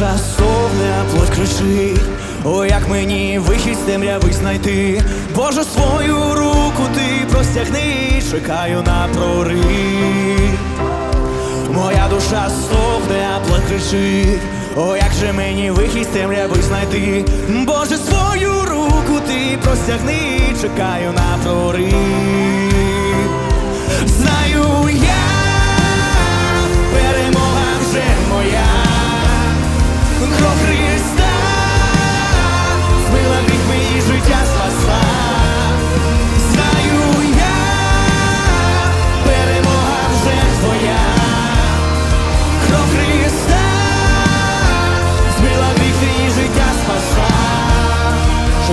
душа совне, а плоть кричить. О, як мені вихід з темряви знайти. Боже, свою руку ти простягни, чекаю на прорив. Моя душа стовне, а плоть кричить. О, як же мені вихід з темряви знайти. Боже, свою руку ти простягни, чекаю на прорив. Знаю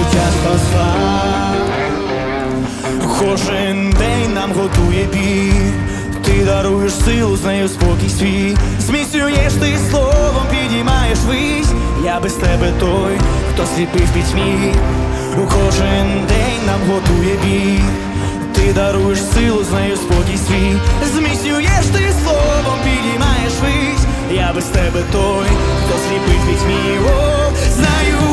життя спасла. Кожен день нам готує бій, ти даруєш силу, з нею спокій свій, зміцнюєш ти словом, підіймаєш вись. Я без тебе той, хто сліпив пітьмі. Кожен день нам готує бій, ти даруєш силу, з нею спокій свій, зміцнюєш ти словом, підіймаєш вись. Я без тебе той, хто сліпив пітьмі. О, знаю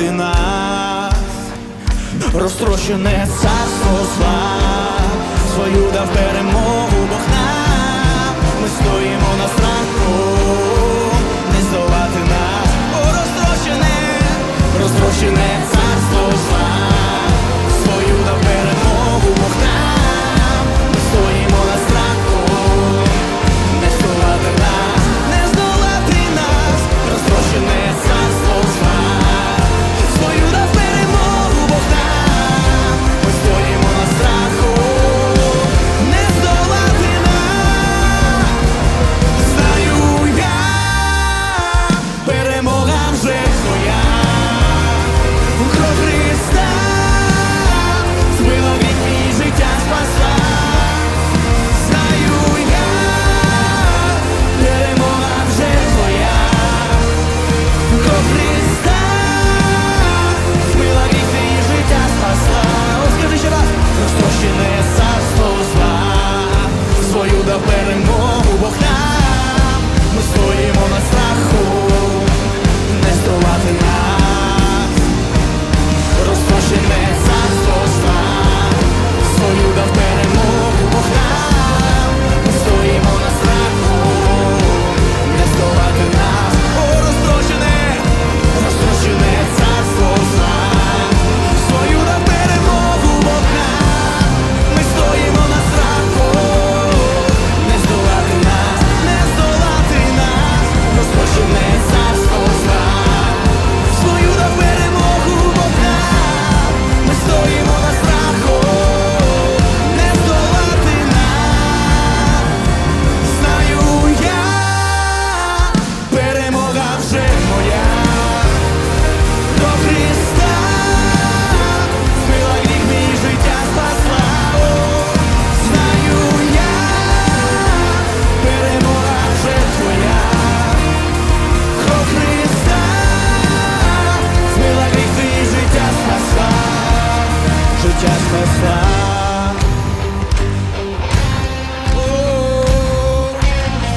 здолати нас. Розтрощене царство зла, свою дав перемогу Бог нам, ми стоїмо на страху, не здолати нас, о, розтрощене, розтрощене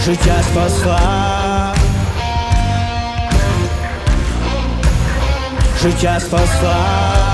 життя спасла. Життя спасла.